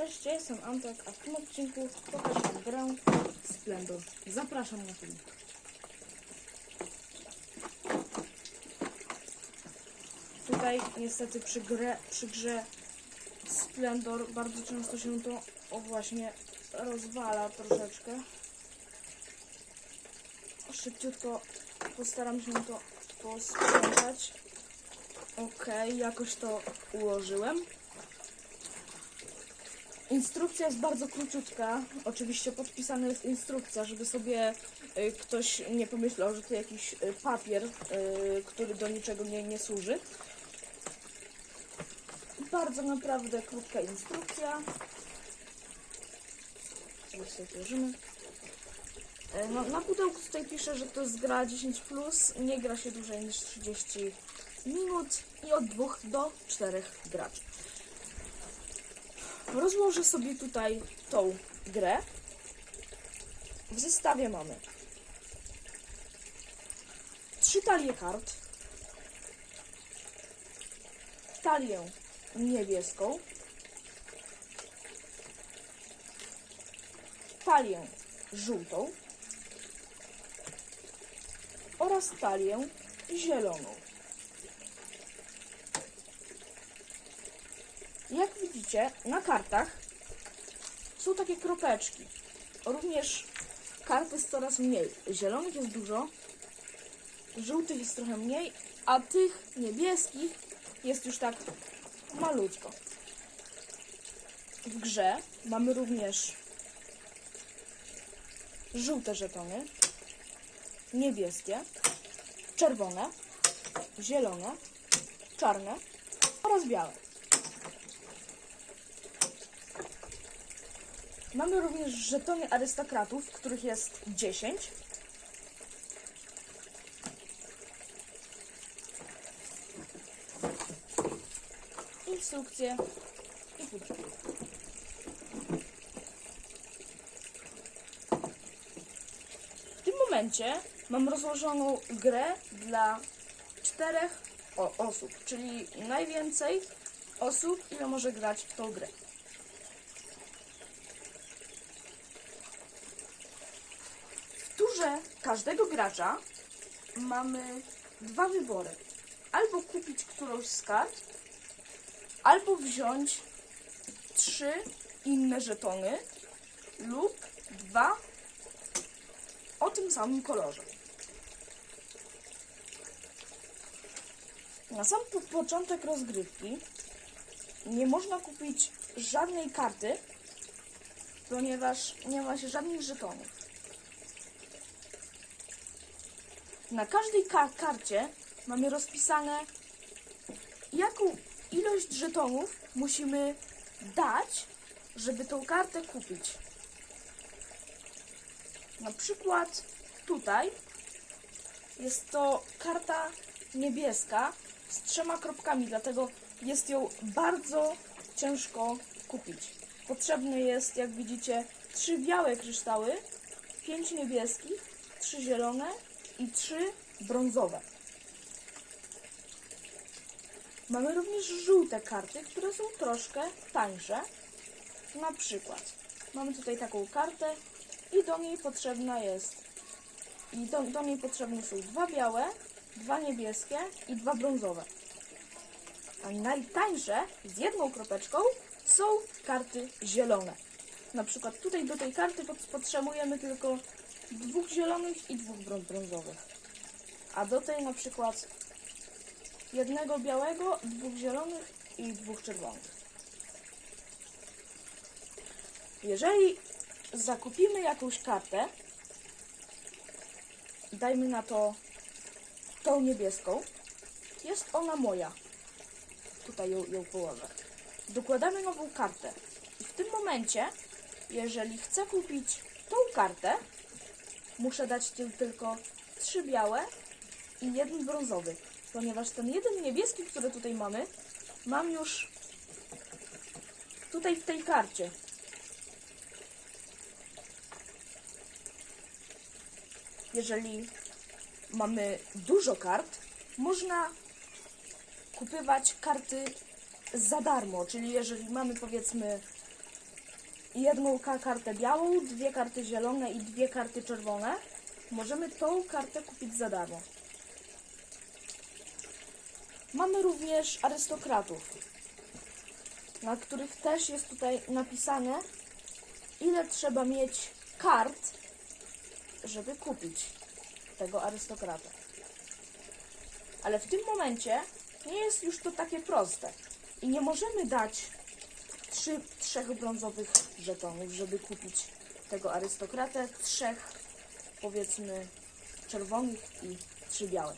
Cześć, ja jestem Antek, a w tym odcinku pokażę Wam grę Splendor. Zapraszam na film. Tutaj niestety przy, grę, przy grze Splendor bardzo często się to o właśnie rozwala troszeczkę. Szybciutko postaram się to posprzątać. Okej, jakoś to ułożyłem. Instrukcja jest bardzo króciutka. Oczywiście podpisana jest instrukcja, żeby sobie y, ktoś nie pomyślał, że to jakiś y, papier, y, który do niczego nie, nie służy. Bardzo naprawdę krótka instrukcja. E, No, na pudełku tutaj pisze, że to jest gra 10+, nie gra się dłużej niż 30 minut i od 2 do 4 graczy. Rozłożę sobie tutaj tą grę. W zestawie mamy trzy talie kart, talię niebieską, talię żółtą oraz talię zieloną. Jak widzicie, na kartach są takie kropeczki. Również kart jest coraz mniej. Zielonych jest dużo, żółtych jest trochę mniej, a tych niebieskich jest już tak malutko. W grze mamy również żółte żetony, niebieskie, czerwone, zielone, czarne oraz białe. Mamy również żetony arystokratów, których jest 10. Instrukcje i pudełko. W tym momencie mam rozłożoną grę dla czterech osób, czyli najwięcej osób, ile może grać w tą grę. W turze każdego gracza mamy dwa wybory. Albo kupić którąś z kart, albo wziąć trzy inne żetony lub dwa o tym samym kolorze. Na sam po- początek rozgrywki nie można kupić żadnej karty, ponieważ nie ma się żadnych żetonów. Na każdej ka- karcie mamy rozpisane, jaką ilość żetonów musimy dać, żeby tą kartę kupić. Na przykład tutaj jest to karta niebieska z trzema kropkami, dlatego jest ją bardzo ciężko kupić. Potrzebne jest, jak widzicie, trzy białe kryształy, pięć niebieskich, trzy zielone i trzy brązowe. Mamy również żółte karty, które są troszkę tańsze. Na przykład mamy tutaj taką kartę i do niej potrzebna jest i do, do niej potrzebne są dwa białe, dwa niebieskie i dwa brązowe. A najtańsze z jedną kropeczką są karty zielone. Na przykład tutaj do tej karty pot- potrzebujemy tylko dwóch zielonych i dwóch brą- brązowych. A do tej na przykład jednego białego, dwóch zielonych i dwóch czerwonych. Jeżeli zakupimy jakąś kartę, dajmy na to tą niebieską, jest ona moja. Tutaj ją, ją położę. Dokładamy nową kartę. I w tym momencie, jeżeli chcę kupić tą kartę, muszę dać ty- tylko trzy białe i jeden brązowy. Ponieważ ten jeden niebieski, który tutaj mamy, mam już tutaj w tej karcie. Jeżeli mamy dużo kart, można kupywać karty za darmo. Czyli jeżeli mamy powiedzmy jedną ka- kartę białą, dwie karty zielone i dwie karty czerwone, możemy tą kartę kupić za darmo. Mamy również arystokratów, na których też jest tutaj napisane, ile trzeba mieć kart, żeby kupić tego arystokrata. Ale w tym momencie nie jest już to takie proste. I nie możemy dać trzy, trzech brązowych żetonów, żeby kupić tego arystokratę, trzech powiedzmy czerwonych i trzy białe.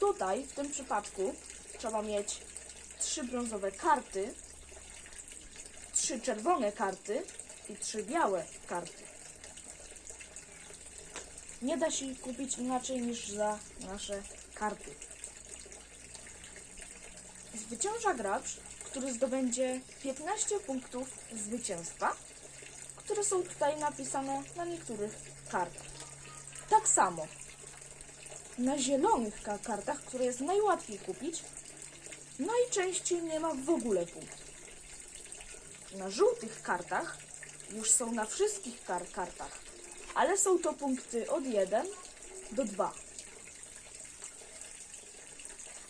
Tutaj w tym przypadku trzeba mieć trzy brązowe karty, trzy czerwone karty i trzy białe karty. Nie da się ich kupić inaczej niż za nasze karty. Zwycięża gracz, który zdobędzie 15 punktów zwycięstwa, które są tutaj napisane na niektórych kartach. Tak samo na zielonych ka- kartach, które jest najłatwiej kupić, najczęściej nie ma w ogóle punktów. Na żółtych kartach już są na wszystkich kar- kartach, ale są to punkty od 1 do 2.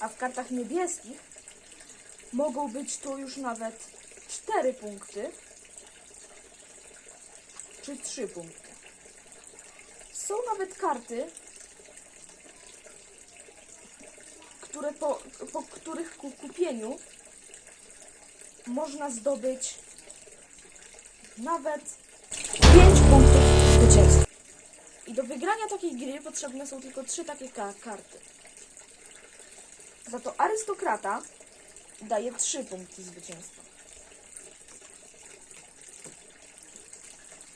A w kartach niebieskich mogą być tu już nawet 4 punkty czy 3 punkty. Są nawet karty, które po, po których ku- kupieniu można zdobyć nawet 5 punktów zwycięstwa. I do wygrania takiej gry potrzebne są tylko 3 takie ka- karty. Za to arystokrata daje 3 punkty zwycięstwa.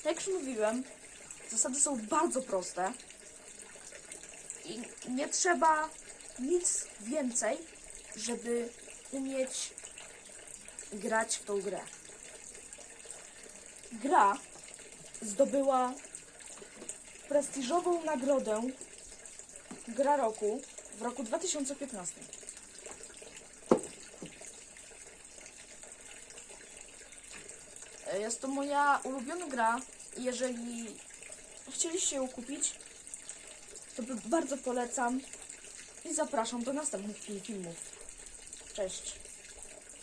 Tak jak już mówiłem, zasady są bardzo proste i nie trzeba nic więcej, żeby umieć grać w tą grę. Gra zdobyła prestiżową nagrodę Gra Roku w roku 2015. Jest to moja ulubiona gra jeżeli chcieliście ją kupić, to bardzo polecam i zapraszam do następnych fil- filmów. Cześć.